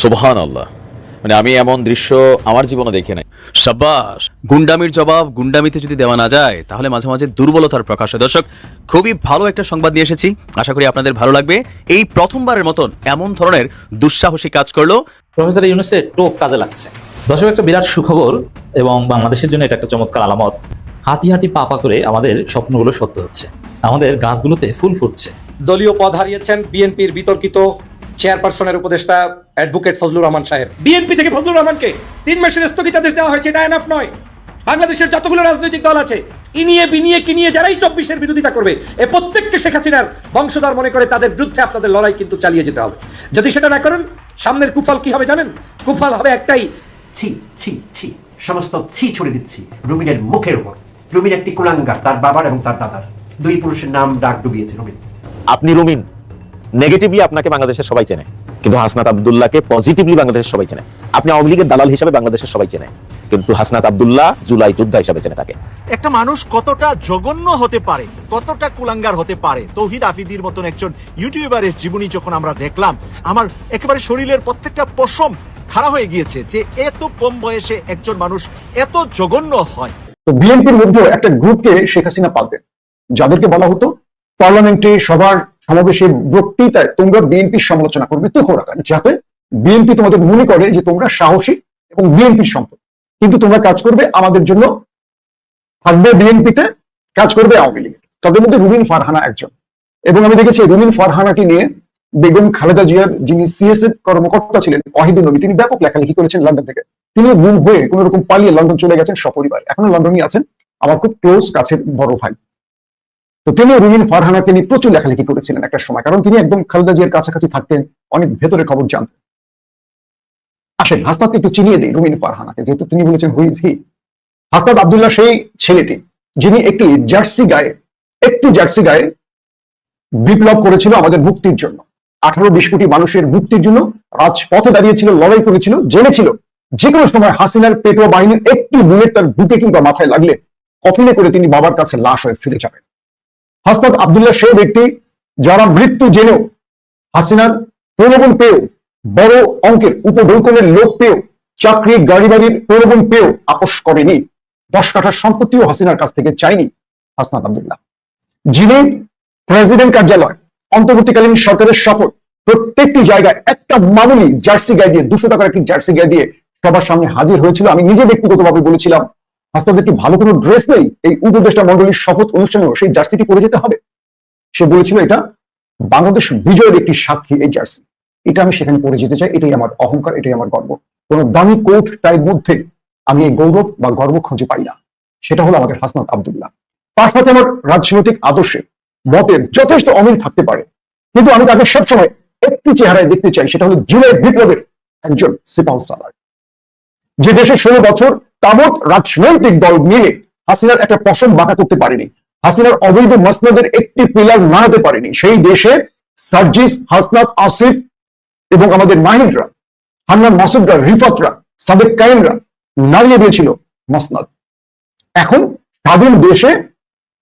সুবহান আল্লাহ মানে আমি এমন দৃশ্য আমার জীবনে দেখি নাই। সাব্বাস গুন্ডামির জবাব গুন্ডামিতে যদি দেওয়া না যায় তাহলে মাঝে মাঝে দুর্বলতার প্রকাশ হয়। দর্শক খুবই ভালো একটা সংবাদ নিয়ে এসেছি। আশা করি আপনাদের ভালো লাগবে। এই প্রথমবারের মতন এমন ধরনের দুঃসাহসী কাজ করল। প্রফেসর ইউনুসের টোপ কাজে লাগছে। দর্শক একটা বিরাট সুখবর এবং বাংলাদেশের জন্য এটা একটা চমৎকার আলামত। হাঁটি হাঁটি পাপা করে আমাদের স্বপ্নগুলো সত্য হচ্ছে। আমাদের গাছগুলোতে ফুল ফুটছে। দলীয় পদ হারিয়েছেন বিএনপির বিতর্কিত চেয়ারপারসনের উপদেষ্টা অ্যাডভোকেট ফজলুর রহমান সাহেব। বিএনপি থেকে ফজলুর রহমানকে তিন মাসের স্থগিতাদেশ দেওয়া হয়েছে এটা এনাফ নয়। বাংলাদেশের যতগুলো রাজনৈতিক দল আছে ইনিয়ে বিনিয়ে কিনিয়ে যারাই চব্বিশের বিরোধিতা করবে এ প্রত্যেককে শেখ হাসিনার বংশধর মনে করে তাদের বিরুদ্ধে আপনাদের লড়াই কিন্তু চালিয়ে যেতে হবে। যদি সেটা না করেন সামনের কুফল কি হবে জানেন? কুফল হবে একটাই ছি ছি ছি সমস্ত ছি ছড়ে দিচ্ছি রুমিনের মুখের উপর। রুমিন একটি কুলাঙ্গার তার বাবার এবং তার দাদার। দুই পুরুষের নাম ডাক ডুবিয়েছে রুমিন। আপনি রুমিন নেগেটিভলি আপনাকে বাংলাদেশের সবাই চেনে। কিন্তু হাসনাত আব্দুল্লাহকে পজিটিভলি বাংলাদেশের সবাই চেনে। আপনি আওয়ামী লীগের দালাল হিসাবে বাংলাদেশের সবাই চেনে। কিন্তু হাসনাত আব্দুল্লাহ জুলাই যোদ্ধা হিসাবে চেনে তাকে। একটা মানুষ কতটা জঘন্য হতে পারে কতটা কুলাঙ্গার হতে পারে তৌহিদ আফিদির মতন একজন ইউটিউবারের জীবনী যখন আমরা দেখলাম আমার একেবারে শরীরের প্রত্যেকটা পশম খারাপ হয়ে গিয়েছে যে এত কম বয়সে একজন মানুষ এত জঘন্য হয়। তো বিএনপির মধ্যে একটা গ্রুপকে শেখ হাসিনা পালতেন। যাদেরকে বলা হতো পার্লামেন্টে সবার সমাবেশে বক্তৃতায় তোমরা বিএনপির সমালোচনা করবে তো রাখা যাতে বিএনপি তোমাদের মনে করে যে তোমরা সাহসী এবং বিএনপির সম্পদ। কিন্তু তোমরা কাজ করবে আমাদের জন্য, থাকবে বিএনপিতে, কাজ করবে আওয়ামী লীগ। তাদের মধ্যে রুমিন ফারহানা একজন। এবং আমি দেখেছি রুমিন ফারহানাকে নিয়ে বেগম খালেদা জিয়ার যিনি সিএসএফ কর্মকর্তা ছিলেন ওয়াহিদুল নবী, তিনি ব্যাপক লেখালেখি করেছেন লন্ডন থেকে। তিনি গুম হয়ে কোন রকম পালিয়ে লন্ডন চলে গেছেন সপরিবার। এখনও লন্ডনই আছেন। আমার খুব ক্লোজ কাছের বড় ভাই। তো তিনি রুমিন ফারহানা, তিনি প্রচুর লেখালেখি করেছিলেন একটা সময়, কারণ তিনি একদম খালেদা জিয়ার কাছাকাছি থাকতেন, অনেক ভেতরের খবর জানতেন। আসেন, হাসনাতকে একটু চিনিয়ে দিই রুমিন ফারহানাকে, যেহেতু তিনি বলেছেন হুইজ হি হাসনাত আবদুল্লাহ সেই ছেলেটি, যিনি একটি জার্সি গায়ে, একটি জার্সি গায়ে বিপ্লব করেছিল আমাদের মুক্তির জন্য। আঠারো বিশ কোটি মানুষের মুক্তির জন্য রাজপথে দাঁড়িয়েছিল, লড়াই করেছিল, জেনেছিল। যে কোনো সময় হাসিনার পেটোয়া বাহিনীর একটি বুলেট তার বুকে কিংবা মাথায় লাগলে কফিনে করে তিনি বাবার কাছে লাশ হয়ে ফিরে যাবেন। হাসনাত আবদুল্লাহ সেই ব্যক্তি যারা মৃত্যু জেনেও হাসিনার প্রলোভন পেয়েও, বড় অঙ্কের উপঢৌকনের লোক পেয়েও, চাকরি গাড়ি বাড়ির প্রলোভন পেয়েও আপোষ করেনি। দশ কাঠার সম্পত্তিও হাসিনার কাছ থেকে চাইনি হাসনাত আবদুল্লাহ। যিনি প্রেসিডেন্ট কার্যালয়, অন্তর্বর্তীকালীন সরকারের সফর, প্রত্যেকটি জায়গায় একটা মামুলি জার্সি গায়ে দিয়ে, দুশো টাকার একটি জার্সি গায়ে দিয়ে সবার সামনে হাজির হয়েছিল। আমি নিজে ব্যক্তিগতভাবে বলেছিলাম হাসনাদের কি ভালো কোনো ড্রেস নেই? এই উপদেষ্টা মন্ডলীর শপথ অনুষ্ঠানেও সেই জার্সিটি পরে যেতে হবে? সে বলেছিল এটা বাংলাদেশ বিজয়ের একটি সাক্ষী, এই জার্সি এটা আমি সেখানে পরে যেতে চাই, এটাই আমার অহংকার, এটাই আমার গর্ব। কোন দামি কোট টাইর মধ্যে আমি এই গৌরব বা গর্ব খুঁজে পাই না। সেটা হলো আমাদের হাসনাত আবদুল্লাহ। তার সাথে আমার রাজনৈতিক আদর্শে, মতের যথেষ্ট অমিল থাকতে পারে। কিন্তু আমি তাকে সবসময় একটি চেহারায় দেখতে চাই, সেটা হলো জুলাই বিপ্লবের একজন সিপাহ সালার যে দেশে ষোলো বছর তাবৎ রাজনৈতিক দল মিলে হাসিনার একটা পশম বাঁকা করতে পারেনি। হাসিনার অবৈধ মসনদের একটি পিলার নাড়াতে পারেনি। সেই দেশে সার্জিস, হাসনাত, আসিফ এবং আমাদের মাহিনরা, হান্নান মাসুদরা, রিফাতরা সাবেক কায়েমরা নাড়িয়ে দিয়েছিল মসনদ। এখন স্বাধীন দেশে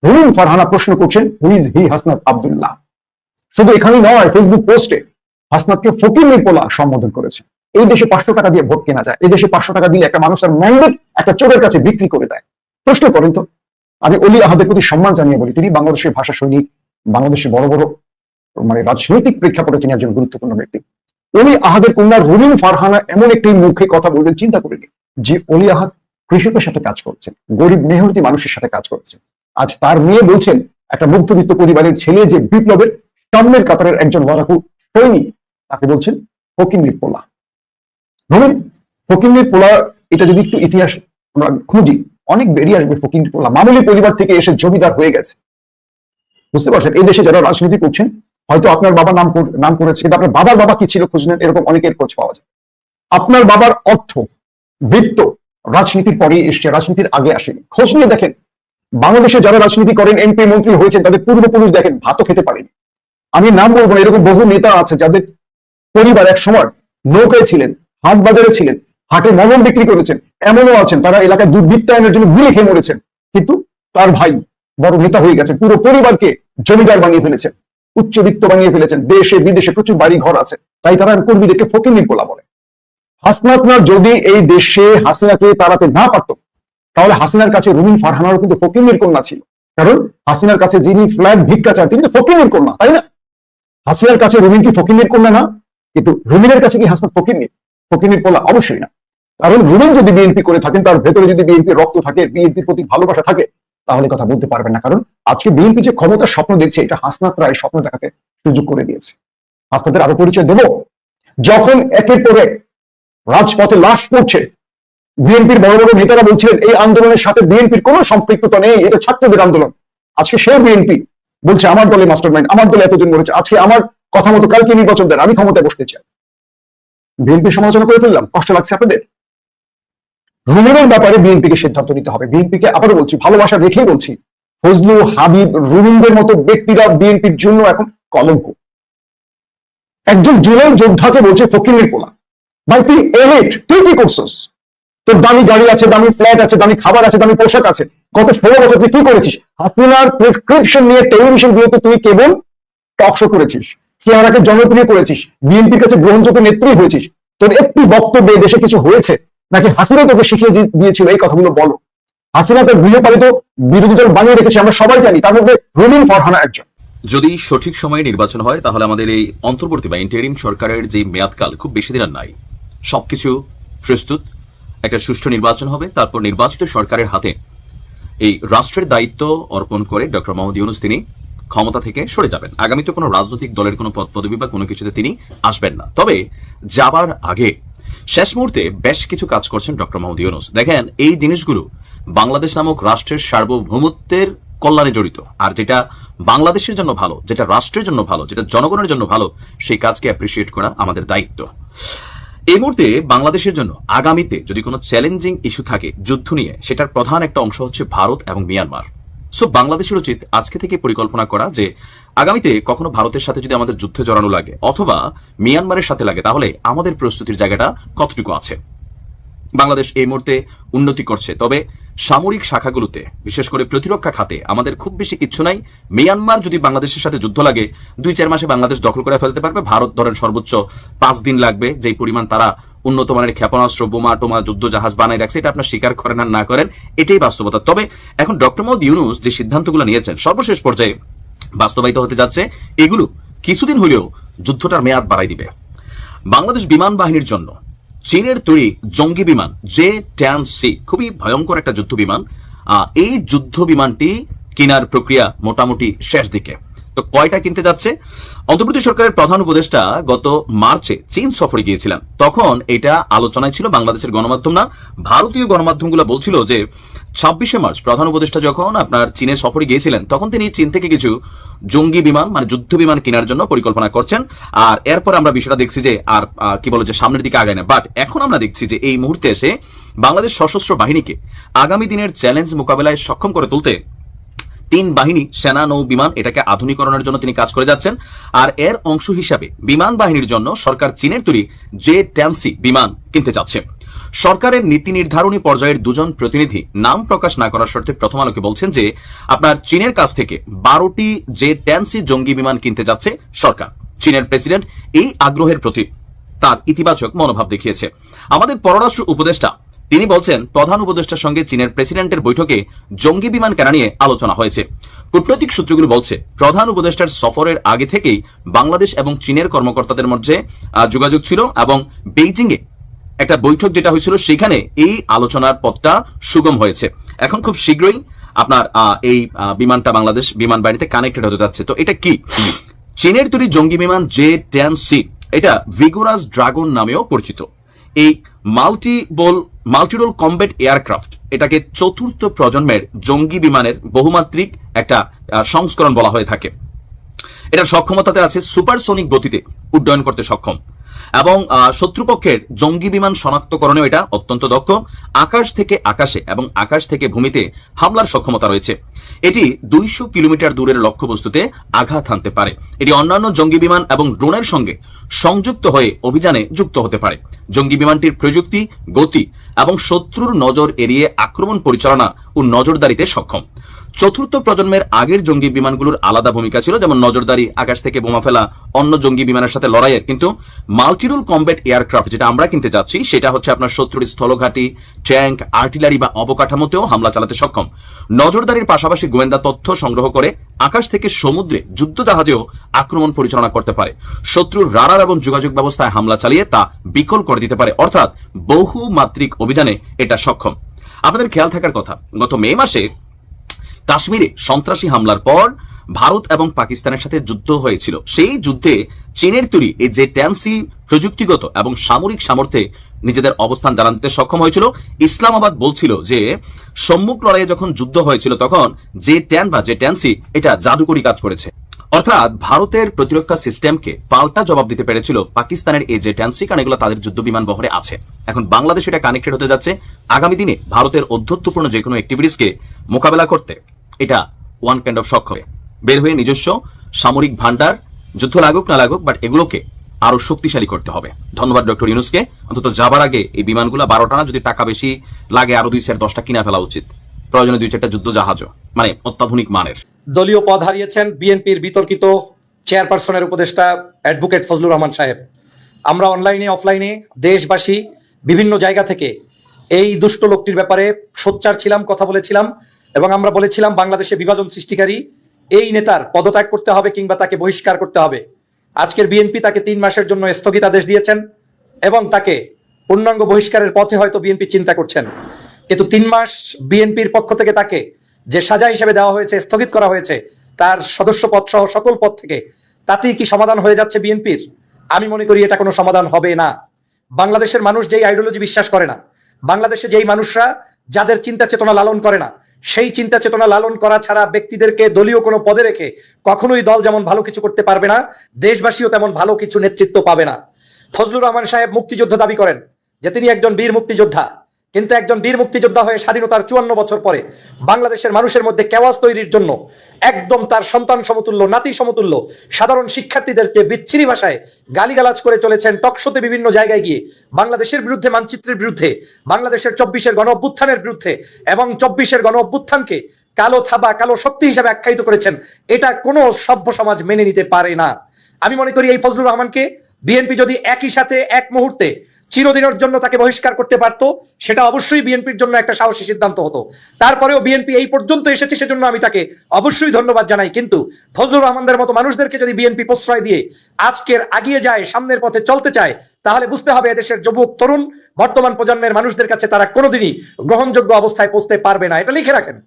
রুমিন ফারহানা প্রশ্ন করছেন হুইজ হি হাসনাত আবদুল্লাহ? শুধু এখানেই নয়, ফেসবুক পোস্টে হাসনাতকে ফকির পোলা সম্বোধন করেছে এই দেশে পাঁচশো টাকা দিয়ে ভোট কেনা যায়। এই দেশে পাঁচশো টাকা দিলে একটা মানুষের ম্যান্ডেট একটা চোরের কাছে বিক্রি করে দেয়। প্রশ্ন করেন তো, আমি অলি আহাদের প্রতি সম্মান জানিয়ে বলি, তিনি বাংলাদেশের ভাষা সৈনিক বাংলাদেশে বড় বড় মানে রাজনৈতিক প্রেক্ষাপটে তিনি একজন গুরুত্বপূর্ণ ব্যক্তি। অলি আহাদের কন্যা রুমিন ফারহানা এমন একটি মুখে কথা বলবেন, চিন্তা করিনি যে অলি আহাদ কৃষকের সাথে কাজ করছেন, গরিব মেহনতি মানুষের সাথে কাজ করছেন। আজ তার মেয়ে বলছেন, একটা মধ্যবিত্ত পরিবারের ছেলে যে বিপ্লবের সামনের কাতারের একজন লড়াকু সৈনিক, তাকে বলছেন ফকিন্নির পোলা রুমিন ফকিন্নির পোলা, এটা যদি একটু ইতিহাস আমরা খুঁজি, অনেক বেরিয়ে আসবে ফকিন্নির পোলা। মামুলি পরিবার থেকে এসে জমিদার হয়ে গেছে। বুঝতে পারছেন? এই দেশে যারা রাজনীতি করছেন, হয়তো আপনার বাবা নাম নাম করেছে, কিন্তু আপনার বাবার বাবা কি ছিল খোঁজ নেন? এরকম অনেকের খোঁজ পাওয়া যায়। আপনার বাবার অর্থ, বৃত্ত রাজনীতির পরেই এসছে, রাজনীতির আগে আসেনি। খোঁজ নিয়ে দেখেন, বাংলাদেশে যারা রাজনীতি করেন, এমপি, মন্ত্রী হয়েছেন, তাদের পূর্বপুরুষ দেখেন, ভাতও খেতে পারেনি। আমি নাম বলব না, এরকম বহু নেতা আছে, যাদের পরিবার এক সময় নৌকায় ছিলেন হাট বাজারে ছিলেন, হাটে মলম বিক্রি করেছেন, এমনও আছেন, তারা এলাকায় দুর্বৃত্তায়নের জন্য গুলি খেয়ে মরেছেন। কিন্তু তার ভাই বড় নেতা হয়ে গেছেন, পুরো পরিবারকে জমিদার বানিয়ে ফেলেছেন, উচ্চবিত্ত বানিয়ে ফেলেছেন, দেশে, বিদেশে প্রচুর বাড়ি ঘর আছে, তাই তারা কর্মীদেরকে ফকির বলা। বলে হাসনাতরা যদি এই দেশে হাসিনাকে তাড়াতে না পারত, তাহলে হাসিনার কাছে রুমিন ফারহানারও কিন্তু ফকিনের কন্যা ছিল। কারণ হাসিনার কাছে যিনি ফ্ল্যাট ভিক্ষা চান, তিনি তো ফকিনের কন্যা তাই না? হাসিনার কাছে রুমিন কি ফকিনের কন্যা না? কিন্তু রুমিনের কাছে কি হাসনাত ফকির ফকিনের কন্যা অবশ্যই না। কারণ রুমিন যদি বিএনপি করে থাকেন, তার ভেতরে যদি বিএনপি রক্ত থাকে বিএনপির প্রতি ভালোবাসা থাকে, তাহলে কথা বলতে পারবেন না। কারণ আজকে বিএনপি যে ক্ষমতার স্বপ্ন দেখছে, এটা হাসনাত রায় স্বপ্ন দেখাতে সুযোগ করে দিয়েছে। হাসনাতের আরও পরিচয় দেব। যখন একের পর রাজপথে লাশ পড়ছে বিএনপির বড় বড় নেতারা বলছিলেন, এই আন্দোলনের সাথে বিএনপির কোনো সম্পৃক্ততা নেই, এটা ছাত্রদের আন্দোলন। আজকে সে বিএনপি বলছে, আমার দলে মাস্টার মাইন্ড আমার দলে এতজন মরেছে, আজকে আমার কথা মতো কালকে নির্বাচন দেন, আমি ক্ষমতায় বসতে চাই। বিএনপি সমালোচনা করে ফেললাম, কষ্ট লাগছে আপনাদের? রুমিনের ব্যাপারে বিএনপিকে সিদ্ধান্ত নিতে হবে। বিএনপিকে আবারও বলছি, ভালোবাসা রেখেই বলছি ফজলু হাবিব রুমিনদের মতো ব্যক্তিরা বিএনপির জন্য এখন কলঙ্ক। একজন জুলাই যোদ্ধাকে বলছে ফকিরের পোলা। ভাই, তুই এলিট তুই কি করছিস? তোর দামি গাড়ি আছে, দামি ফ্ল্যাট আছে, দামি খাবার আছে, দামি পোশাক আছে। গত ষোলো বছর তুই কি করেছিস? হাসিনার প্রেসক্রিপশন নিয়ে টেলিভিশন গুলোতে তুই কেবল টক শো করেছিস। চেহারাকে জনপ্রিয় করেছিস, বিএনপির কাছে গ্রহণযোগ্য নেত্রী হয়েছিস, তোর একটি বক্তব্যে দেশে কিছু হয়েছে? নাকি হাসিনা তোকে শিখিয়ে দিয়েছিল? এই কথাগুলো বলো। হাসিনা তার গৃহপালিত বিরোধী দল বানিয়ে রেখেছে, আমরা সবাই জানি, তার মধ্যে রুমিন ফরহানা একজন। যদি সঠিক সময়ে নির্বাচন হয়, তাহলে আমাদের এই অন্তর্বর্তী বা ইন্টারিম সরকারের যে মেয়াদকাল, খুব বেশি দিন আর নাই। সবকিছু প্রস্তুত, একটা সুষ্ঠু নির্বাচন হবে, তারপর নির্বাচিত সরকারের হাতে এই রাষ্ট্রের দায়িত্ব অর্পণ করে ডক্টর মোহাম্মদ ইউনুস তিনি ক্ষমতা থেকে সরে যাবেন। আগামীতে কোনো রাজনৈতিক দলের কোনো পদ পদবি বা কোনো কিছুতে তিনি আসবেন না। তবে যাবার আগে শেষ মুহূর্তে বেশ কিছু কাজ করছেন ডক্টর মোহাম্মদ ইউনুস। দেখেন, এই জিনিসগুলো বাংলাদেশ নামক রাষ্ট্রের সার্বভৌমত্বের কল্যাণে জড়িত। আর যেটা বাংলাদেশের জন্য ভালো, যেটা রাষ্ট্রের জন্য ভালো, যেটা জনগণের জন্য ভালো, সেই কাজকে অ্যাপ্রিসিয়েট করা আমাদের দায়িত্ব। এই মুহূর্তে বাংলাদেশের জন্য আগামীতে যদি কোনো চ্যালেঞ্জিং ইস্যু থাকে, যুদ্ধ নিয়ে, সেটার প্রধান একটা অংশ হচ্ছে ভারত এবং মিয়ানমার। সো বাংলাদেশের উচিত আজকে থেকে পরিকল্পনা করা যে, আগামীতে কখনো ভারতের সাথে যদি আমাদের যুদ্ধে জড়ানো লাগে, অথবা মিয়ানমারের সাথে লাগে, তাহলে আমাদের প্রস্তুতির জায়গাটা কতটুকু আছে? বাংলাদেশ এই মুহূর্তে উন্নতি করছে, তবে সামরিক শাখাগুলোতে, বিশেষ করে প্রতিরক্ষা খাতে, আমাদের খুব বেশি কিচ্ছু নাই। মিয়ানমার যদি বাংলাদেশের সাথে যুদ্ধ লাগে, দুই চার মাসে বাংলাদেশ দখল করে ফেলতে পারবে। ভারত ধরেন সর্বোচ্চ পাঁচ দিন লাগবে, যেই পরিমাণ তারা উন্নত মানের ক্ষেপণাস্ত্র, বোমা, টোমা যুদ্ধ জাহাজ বানাই রাখছে, এটা আপনার স্বীকার করেন আর না করেন, এটাই বাস্তবতা। তবে এখন ডক্টর মোহাম্মদ ইউনুস যে সিদ্ধান্তগুলো নিয়েছেন, সর্বশেষ পর্যায়ে বাস্তবায়িত হতে যাচ্ছে, এগুলো কিছুদিন হলেও যুদ্ধটার মেয়াদ বাড়াই দিবে। বাংলাদেশ বিমান বাহিনীর জন্য চীনের তৈরি জঙ্গি বিমান, জে ট্যান সি, খুবই ভয়ঙ্কর একটা যুদ্ধ বিমান এই যুদ্ধ বিমানটি কেনার প্রক্রিয়া মোটামুটি শেষ দিকে। তো কয়টা কিনতে যাচ্ছে? অন্তর্বর্তী সরকারের প্রধান উপদেষ্টা গত মার্চে চীন সফরে গিয়েছিলেন। তখন এটা আলোচনায় ছিল, বাংলাদেশের গণমাধ্যম না। ভারতীয় গণমাধ্যমগুলো বলছিল যে, ছাব্বিশে মার্চ প্রধান উপদেষ্টা যখন আপনার চীনে সফরে গিয়েছিলেন, তখন তিনি চীন থেকে কিছু জঙ্গি বিমান মানে যুদ্ধ বিমান কেনার জন্য পরিকল্পনা করছেন। আর এরপর আমরা বিষয়টা দেখছি যে, আর কি বলো যে সামনের দিকে আগায় না। বাট এখন আমরা দেখছি যে এই মুহূর্তে এসে বাংলাদেশ সশস্ত্র বাহিনীকে আগামী দিনের চ্যালেঞ্জ মোকাবেলায় সক্ষম করে তুলতে তিন বাহিনী, সেনা, নৌ, বিমান এটাকে আধুনিকরণের জন্য তিনি কাজ করে যাচ্ছেন। আর এর অংশ হিসাবে বিমান বাহিনীর জন্য সরকার চীনের তৈরি জে ট্যান্সি বিমান কিনতে যাচ্ছে। সরকারের নীতি নির্ধারণী পর্যায়ের দুজন প্রতিনিধি নাম প্রকাশ না করার শর্তে প্রথম আলোকে বলছেন যে, আপনার চীনের কাছ থেকে বারোটি জে ট্যান্সি জঙ্গি বিমান কিনতে যাচ্ছে সরকার। চীনের প্রেসিডেন্ট এই আগ্রহের প্রতি তার ইতিবাচক মনোভাব দেখিয়েছে। আমাদের পররাষ্ট্র উপদেষ্টা তিনি বলছেন, প্রধান উপদেষ্টার সঙ্গে চীনের প্রেসিডেন্টের বৈঠকে জঙ্গি বিমান কেনা নিয়ে আলোচনা হয়েছে। কূটনৈতিক সূত্রগুলো বলছে, প্রধান উপদেষ্টার সফরের আগে থেকেই বাংলাদেশ এবং চীনের কর্মকর্তাদের মধ্যে যোগাযোগ ছিল এবং বেইজিংয়ে একটা বৈঠক যেটা হয়েছিল, সেখানে এই আলোচনার পথটা সুগম হয়েছে। এখন খুব শীঘ্রই আপনার এই বিমানটা বাংলাদেশ বিমান বাহিনীতে কানেক্টেড হতে যাচ্ছে। তো এটা কি? চীনের তৈরি জঙ্গি বিমান জে টেন সি, এটা ভিগোরাস ড্রাগন নামেও পরিচিত। এই মাল্টিবল মাল্টিরোল কম্বেট এয়ারক্রাফট এটাকে চতুর্থ প্রজন্মের জঙ্গি বিমানের বহুমাত্রিক একটা সংস্করণ বলা হয়ে থাকে। এটার সক্ষমতাতে আছে সুপারসোনিক গতিতে উড্ডয়ন করতে সক্ষম। এবং শত্রুপক্ষের জঙ্গি বিমান শনাক্তকরণেও এটা অত্যন্ত দক্ষ। আকাশ থেকে আকাশে এবং আকাশ থেকে ভূমিতে হামলার সক্ষমতা রয়েছে। এটি দুইশো কিলোমিটার দূরের লক্ষ্যবস্তুতে আঘাত হানতে পারে। এটি অন্যান্য জঙ্গি বিমান এবং ড্রোনের সঙ্গে সংযুক্ত হয়ে অভিযানে যুক্ত হতে পারে। জঙ্গি বিমানটির প্রযুক্তি, গতি এবং শত্রুর নজর এড়িয়ে আক্রমণ পরিচালনা ও নজরদারিতে সক্ষম। চতুর্থ প্রজন্মের আগের জঙ্গি বিমানগুলোর আলাদা ভূমিকা ছিল, যেমন নজরদারি, আকাশ থেকে বোমা ফেলা, অন্য জঙ্গি বিমানের সাথে লড়াইয়ের। কিন্তু মাল্টিরোল কম্ব্যাট এয়ারক্রাফট যেটা আমরা কিনতে যাচ্ছি, সেটা হচ্ছে আপনার শত্রুর স্থলঘাটি, ট্যাঙ্ক, আর্টিলারি বা অবকাঠামোতেও হামলা চালাতে সক্ষম। নজরদারির পাশাপাশি গোয়েন্দা তথ্য সংগ্রহ করে আকাশ থেকে সমুদ্রে যুদ্ধজাহাজেও আক্রমণ পরিচালনা করতে পারে। শত্রুর রাডার এবং যোগাযোগ ব্যবস্থায় হামলা চালিয়ে তা বিকল করে দিতে পারে। অর্থাৎ বহু মাত্রিক অভিযানে এটা সক্ষম। আপনাদের খেয়াল থাকার কথা, গত মে মাসে কাশ্মীরে সন্ত্রাসী হামলার পর ভারত এবং পাকিস্তানের সাথে যুদ্ধ হয়েছিল। সেই যুদ্ধে চীনের তৈরি এই যে ট্যান্সি প্রযুক্তিগত এবং সামরিক সামর্থ্যে নিজেদের অবস্থান জানাতে সক্ষম হয়েছিল। ইসলামাবাদ বলছিল যে, সম্মুখ লড়াইয়ে যখন যুদ্ধ হয়েছিল তখন যে ট্যান বা যে ট্যান্সি, এটা জাদুকরি কাজ করেছে। অর্থাৎ ভারতের প্রতিরক্ষা সিস্টেমকে পাল্টা জবাব দিতে পেরেছিল পাকিস্তানের এই যে ট্যান্সি, কারণ এগুলো তাদের যুদ্ধ বিমান বহরে আছে। এখন বাংলাদেশ এটা কানেক্টেড হতে যাচ্ছে। আগামী দিনে ভারতের অধ্যত্বপূর্ণ যে কোনো অ্যাক্টিভিটিসকে মোকাবেলা করতে এটা ওয়ান কাইন্ড অফ শখ হবে। বের হয়ে নিজস্ব সামরিক ভান্ডার যুদ্ধ লাগুক না লাগুক বাট এগুলোকে আরও শক্তিশালী করতে হবে। ধন্যবাদ, ডক্টর ইউনুসকে। অন্তত যাবার আগে এই বিমানগুলো বারোটা না যদি টাকা বেশি লাগে, আরও দুই চার দশটা কিনা ফেলা উচিত। প্রয়োজনে দুই চারটা যুদ্ধ জাহাজও মানে অত্যাধুনিক মানের। দলীয় পদ হারিয়েছেন বিএনপির বিতর্কিত চেয়ারপারসনের উপদেষ্টা অ্যাডভোকেট ফজলুর রহমান সাহেব। আমরা অনলাইনে, অফলাইনে দেশবাসী বিভিন্ন জায়গা থেকে এই দুষ্ট লোকটির ব্যাপারে সোচ্চার ছিলাম, কথা বলেছিলাম এবং আমরা বলেছিলাম বাংলাদেশে বিভাজন সৃষ্টিকারী এই নেতার পদত্যাগ করতে হবে কিংবা তাকে বহিষ্কার করতে হবে। আজকের বিএনপি তাকে তিন মাসের জন্য স্থগিতাদেশ দিয়েছেন এবং তাকে পূর্ণাঙ্গ বহিষ্কারের পথে হয়তো বিএনপি চিন্তা করছেন। কিন্তু তিন মাস বিএনপির পক্ষ থেকে তাকে যে সাজা হিসেবে দেওয়া হয়েছে, স্থগিত করা হয়েছে, তার সদস্য পদ সহ সকল পদ থেকে, তাতেই কি সমাধান হয়ে যাচ্ছে বিএনপির? আমি মনে করি এটা কোনো সমাধান হবে না। বাংলাদেশের মানুষ যেই আইডিওলজি বিশ্বাস করে না বাংলাদেশে যেই মানুষরা যাদের চিন্তা চেতনা লালন করে না, সেই চিন্তা চেতনা লালন করা ছাড়া ব্যক্তিদেরকে দলীয় কোনো পদে রেখে কখনোই দল যেমন ভালো কিছু করতে পারবে না, দেশবাসীও তেমন ভালো কিছু নেতৃত্ব পাবে না। ফজলুর রহমান সাহেব মুক্তিযোদ্ধা দাবি করেন যে তিনি একজন বীর মুক্তিযোদ্ধা। কিন্তু একজন বীর মুক্তিযোদ্ধা হয়ে স্বাধীনতার চুয়ান্ন বছর পরে বাংলাদেশের মানুষের মধ্যে কেওয়াজ তৈরির জন্য একদম তার সন্তান সমতুল্য, নাতি সমতুল্য, সাধারণ শিক্ষার্থীদেরকে বিচ্ছিরি ভাষায় গালিগালাজ করে চলেছেন টকশোতে বিভিন্ন জায়গায় গিয়ে। বাংলাদেশের বিরুদ্ধে, মানচিত্রের বিরুদ্ধে, বাংলাদেশের চব্বিশের গণ অভ্যুত্থানের বিরুদ্ধে এবং চব্বিশের গণ অভ্যুত্থানকে কালো থাবা, কালো শক্তি হিসাবে আখ্যায়িত করেছেন, এটা কোনো সভ্য সমাজ মেনে নিতে পারে না। আমি মনে করি এই ফজলুর রহমানকে বিএনপি যদি একই সাথে, এক মুহূর্তে চিরদিনের জন্য তাকে বহিষ্কার করতে পারতো, সেটা অবশ্যই বিএনপির জন্য একটা সাহসী সিদ্ধান্ত হতো। তারপরেও বিএনপি এই পর্যন্ত এসেছে, সেজন্য আমি তাকে অবশ্যই ধন্যবাদ জানাই। কিন্তু ফজলুর রহমানদের মতো মানুষদেরকে যদি বিএনপি প্রশ্রয় দিয়ে আজকের আগিয়ে যায়, সামনের পথে চলতে চায়, তাহলে বুঝতে হবে এদেশের যুবক, তরুণ, বর্তমান প্রজন্মের মানুষদের কাছে তারা কোনোদিনই গ্রহণযোগ্য অবস্থায় পৌঁছতে পারবে না। এটা লিখে রাখেন।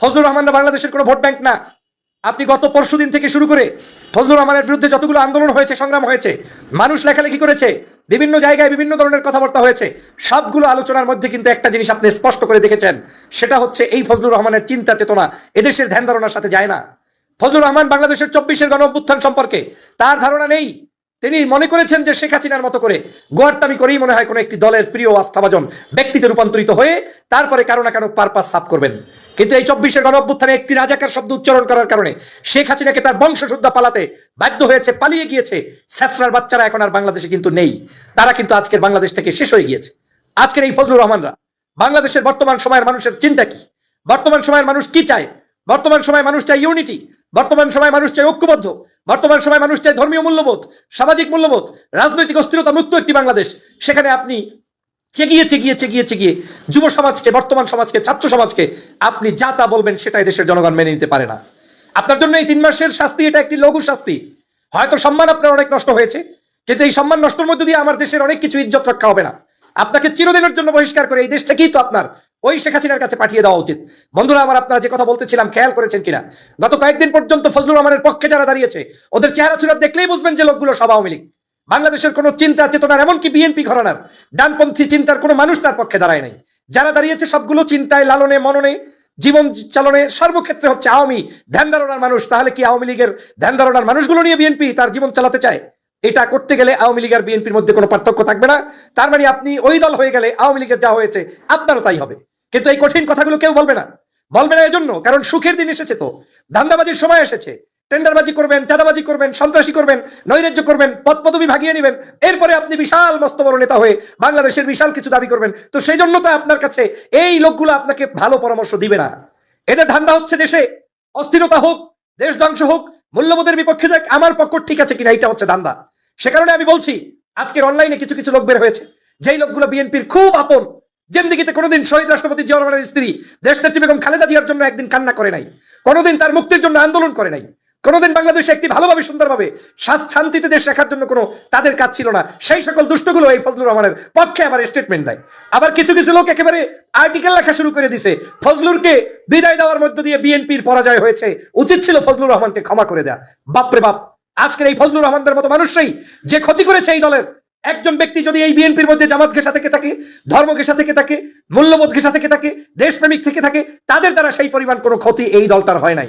ফজলুর রহমানরা বাংলাদেশের কোনো ভোট ব্যাংক না। আপনি গত পরশু দিন থেকে শুরু করে ফজলুর রহমানের বিরুদ্ধে যতগুলো আন্দোলন হয়েছে, সংগ্রাম হয়েছে, মানুষ লেখালেখি করেছে বিভিন্ন জায়গায় বিভিন্ন ধরনের কথাবার্তা হয়েছে। সবগুলো আলোচনার মধ্যে কিন্তু একটা জিনিস আপনি স্পষ্ট করে দেখেছেন। সেটা হচ্ছে এই ফজলুর রহমানের চিন্তা চেতনা। এদেশের ধ্যান ধারণার সাথে যায় না। ফজলুর রহমান বাংলাদেশের চব্বিশের গণ অভ্যুত্থান সম্পর্কে তার ধারণা নেই। তিনি মনে করেছেন যে শেখ হাসিনার মতো করে গোয়ার্তামি করেই মনে হয় কোনো একটি দলের প্রিয় আস্থাভাজন ব্যক্তিতে রূপান্তরিত হয়ে তারপরে কারও না কারও পারপাস সাফ করবেন। কিন্তু এই চব্বিশের গণ অভ্যুত্থানে একটি রাজাকার শব্দ উচ্চারণ করার কারণে শেখ হাসিনাকে তার বংশশুদ্ধা পালাতে বাধ্য হয়েছে, পালিয়ে গিয়েছে। স্যাসরার বাচ্চারা এখন আর বাংলাদেশে কিন্তু নেই। তারা কিন্তু আজকের বাংলাদেশ থেকে শেষ হয়ে গিয়েছে। আজকের এই ফজলুর রহমানরা, বাংলাদেশের বর্তমান সময়ের মানুষের চিন্তা কি? বর্তমান সময়ের মানুষ কি চায়? বর্তমান সময় মানুষ চায় ইউনিটি। বর্তমান সময় মানুষ চায় ঐক্যবদ্ধ, বর্তমান সময় মানুষ চায় ধর্মীয় মূল্যবোধ, সামাজিক মূল্যবোধ, রাজনৈতিক অস্থিরতা মুক্ত একটি বাংলাদেশ। সেখানে আপনি চেগিয়ে চেগিয়ে চেগিয়ে চেগিয়ে যুব সমাজকে, বর্তমান সমাজকে, ছাত্র সমাজকে আপনি যা তা বলবেন সেটাই দেশের জনগণ মেনে নিতে পারে না। আপনার জন্য এই তিন মাসের শাস্তি, এটা একটি লঘু শাস্তি। হয়তো সম্মান আপনার অনেক নষ্ট হয়েছে, কিন্তু এই সম্মান নষ্টের মধ্যে দিয়ে আমার দেশের অনেক কিছু ইজ্জত রক্ষা হবে না। আপনাকে চিরদিনের জন্য বহিষ্কার করে এই দেশ থেকেই তো আপনার ওই শেখ হাসিনার কাছে পাঠিয়ে দেওয়া উচিত। বন্ধুরা, আমার আপনারা যে কথা বলতেছিলাম, খেয়াল করেছেন কিনা? গত কয়েকদিন পর্যন্ত ফজলুর রহমানের পক্ষে যারা দাঁড়িয়েছে, ওদের চেহারা চুরা দেখলেই বুঝবেন যে লোকগুলো সব আওয়ামী লীগ। বাংলাদেশের কোনো চিন্তা চেতনার এমনকি বিএনপি ঘরানার, ডানপন্থী চিন্তার কোনো মানুষ তার পক্ষে দাঁড়ায় নাই। যারা দাঁড়িয়েছে, সবগুলো চিন্তায়, লালনে, মননে, জীবন চালনে, সর্বক্ষেত্রে হচ্ছে আওয়ামী ধ্যান ধারণার মানুষ। তাহলে কি আওয়ামী লীগের ধ্যান ধারণার মানুষগুলো নিয়ে বিএনপি তার জীবন চালাতে চায়? এটা করতে গেলে আওয়ামী লীগ আর বিএনপির মধ্যে কোনো পার্থক্য থাকবে না। তার মানে আপনি ওই দল হয়ে গেলে আওয়ামী লীগের যা হয়েছে, আপনারও তাই হবে। কিন্তু এই কঠিন কথাগুলো কেউ বলবে না। বলবে না এজন্য, কারণ সুখের দিন এসেছে তো। ধান্দাবাজির সময় এসেছে। টেন্ডারবাজি করবেন, চাঁদাবাজি করবেন, সন্ত্রাসী করবেন, নৈরাজ্য করবেন পদ পদবি ভাগিয়ে নেবেন। এরপরে আপনি বিশাল মস্ত বড় নেতা হয়ে বাংলাদেশের বিশাল কিছু দাবি করবেন। তো সেই জন্য তো আপনার কাছে এই লোকগুলো আপনাকে ভালো পরামর্শ দিবে না। এদের ধান্দা হচ্ছে দেশে। অস্থিরতা হোক, দেশ ধ্বংস হোক, মূল্যবোধের বিপক্ষে যাক, আমার পক্ষ ঠিক আছে কিনা এটা হচ্ছে ধান্দা। সে কারণে আমি বলছি, আজকের অনলাইনে কিছু কিছু লোক বের হয়েছে। যেই লোকগুলো বিএনপির খুব আপন জেন্দিগিতে কোনোদিন শহীদ রাষ্ট্রপতি জিয়া স্ত্রী দেশনেত্রী বেগম খালেদা জিয়ার জন্য একদিন কান্না করে নাই। কোনোদিন তার মুক্তির জন্য আন্দোলন করে নাই। কোনোদিন বাংলাদেশে একটি ভালোভাবে, সুন্দরভাবে শান্তিতে দেশ রাখার জন্য কোনো তাদের কাজ ছিল না। সেই সকল দুষ্টগুলো এই ফজলুর রহমানের পক্ষে আবার স্টেটমেন্ট দেয়। আবার কিছু কিছু লোক একেবারে আর্টিকেল লেখা শুরু করে দিছে। ফজলুরকে বিদায় দেওয়ার মধ্য দিয়ে বিএনপির পরাজয় হয়েছে। উচিত ছিল ফজলুর রহমানকে ক্ষমা করে দেয়া। বাপরে বাপ, আজকের এই ফজলুর রহমানদের মতো মানুষই যে ক্ষতি করেছে এই দলের একজন ব্যক্তি যদি এই বিএনপির মধ্যে জামাত ঘেষা থেকে থাকে ধর্ম ঘেষা থেকে থাকে মূল্যবোধ ঘেষা থেকে থাকে, দেশপ্রেমিক থেকে থাকে, তাদের দ্বারা সেই পরিমাণ কোনো ক্ষতি এই দলটার হয় নাই।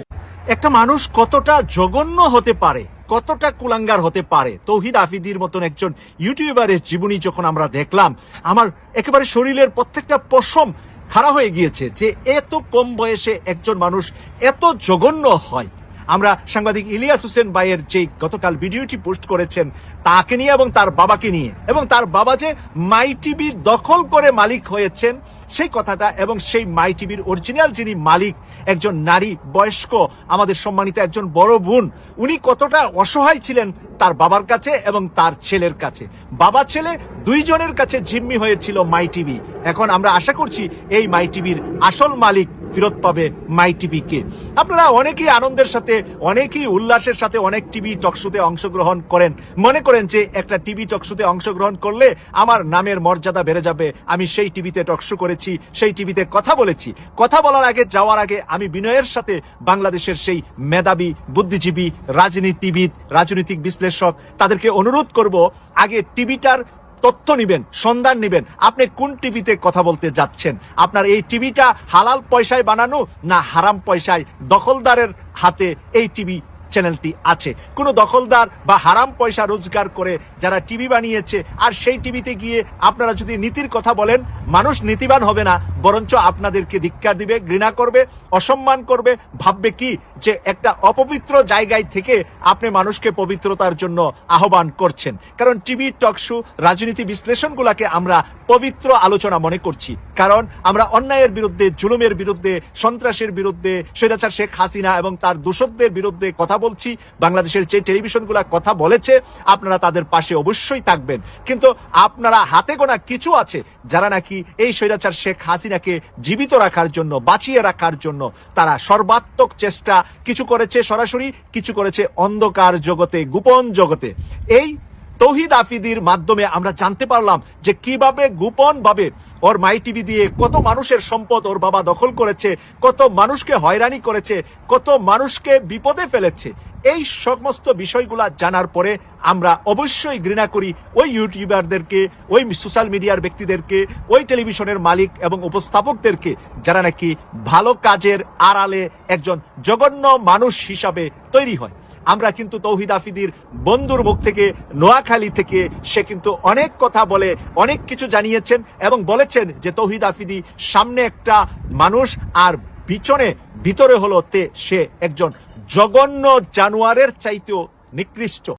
একটা মানুষ কতটা জঘন্য হতে পারে, কতটা কুলাঙ্গার হতে পারে, তৌহিদ আফিদির মতন একজন ইউটিউবারের জীবনী যখন আমরা দেখলাম, আমার একেবারে শরীরের প্রত্যেকটা পশম খাড়া হয়ে গিয়েছে যে এত কম বয়সে একজন মানুষ এত জঘন্য হয়। আমরা সাংবাদিক ইলিয়াস হোসেন ভাইয়ের যে গতকাল ভিডিওটি পোস্ট করেছেন, তাকে নিয়ে এবং তার বাবাকে নিয়ে। এবং তার বাবা যে মাই টিভি দখল করে মালিক হয়েছেন, সেই কথাটা এবং সেই মাই টিভির অরিজিনাল যিনি মালিক, একজন নারী বয়স্ক, আমাদের সম্মানিত একজন বড় বোন, উনি কতটা অসহায় ছিলেন তার বাবার কাছে এবং তার ছেলের কাছে। বাবা ছেলে দুইজনের কাছে জিম্মি হয়েছিল মাই টিভি এখন আমরা আশা করছি এই মাই টিভির আসল মালিক ফেরত পাবে মাই টিভিকে। আপনারা অনেকেই আনন্দের সাথে, অনেকেই উল্লাসের সাথে অনেক টিভি টকশোতে অংশগ্রহণ করেন। মনে করেন যে একটা টিভি টকশোতে অংশগ্রহণ করলে আমার নামের মর্যাদা বেড়ে যাবে। আমি সেই টিভিতে টকশো করেছি, সেই টিভিতে কথা বলেছি। কথা বলার আগে, যাওয়ার আগে আমি বিনয়ের সাথে বাংলাদেশের সেই মেধাবী, বুদ্ধিজীবী, রাজনীতিবিদ, রাজনৈতিক বিশ্লেষক তাদেরকে অনুরোধ করব, আগে টিভিটার তথ্য নিবেন, সন্ধান নিবেন। আপনি কোন টিভিতে কথা বলতে যাচ্ছেন? আপনার এই টিভিটা হালাল পয়সায় বানানো না হারাম পয়সায় দখলদারের হাতে এই টিভি চ্যানেলটি আছে। কোনো দখলদার বা হারাম পয়সা রোজগার করে যারা টিভি বানিয়েছে, আর সেই টিভিতে গিয়ে আপনারা যদি নীতির কথা বলেন, মানুষ নীতিবান হবে না, বরঞ্চ আপনাদেরকে ধিক্কার দিবে, ঘৃণা করবে, অসম্মান করবে, ভাববে কি? যে একটা অপবিত্র জায়গায় থেকে আপনি মানুষকে পবিত্রতার জন্য আহ্বান করছেন। কারণ টিভি টকশো রাজনীতি বিশ্লেষণগুলোকে আমরা পবিত্র আলোচনা মনে করছি। কারণ আমরা অন্যায়ের বিরুদ্ধে, জুলুমের বিরুদ্ধে, সন্ত্রাসের বিরুদ্ধে, স্বৈরাচার শেখ হাসিনা এবং তার দোষকদের বিরুদ্ধে কথা বলছি, বাংলাদেশের যে টেলিভিশনগুলো কথা বলেছে, আপনারা তাদের পাশে অবশ্যই থাকবেন। কিন্তু আপনারা হাতে গোনা কিছু আছে যারা নাকি এই স্বৈরাচার শেখ হাসিনাকে জীবিত রাখার জন্য, বাঁচিয়ে রাখার জন্য তারা সর্বাত্মক চেষ্টা, কিছু করেছে সরাসরি, কিছু করেছে অন্ধকার জগতে, গোপন জগতে। এই তৌহিদ আফিদির মাধ্যমে আমরা জানতে পারলাম যে কীভাবে গোপন ভাবে ওর মাই টিভি দিয়ে কত মানুষের সম্পদ ওর বাবা দখল করেছে, কত মানুষকে হয়রানি করেছে, কত মানুষকে বিপদে ফেলেছে। এই সমস্ত বিষয়গুলা জানার পরে আমরা অবশ্যই ঘৃণা করি ওই ইউটিউবারদেরকে, ওই সোশ্যাল মিডিয়ার ব্যক্তিদেরকে, ওই টেলিভিশনের মালিক এবং উপস্থাপকদেরকে যারা নাকি ভালো কাজের আড়ালে একজন জঘন্য মানুষ হিসাবে তৈরি হয়। আমরা কিন্তু তৌহিদ আফিদির বন্ধুর মুখ থেকে, নোয়াখালী থেকে সে কিন্তু অনেক কথা বলে, অনেক কিছু জানিয়েছেন এবং বলেছেন যে তৌহিদ আফিদি সামনে একটা মানুষ আর পিছনে, ভিতরে হলো তে, সে একজন জঘন্য জানোয়ারের চাইতেও নিকৃষ্ট।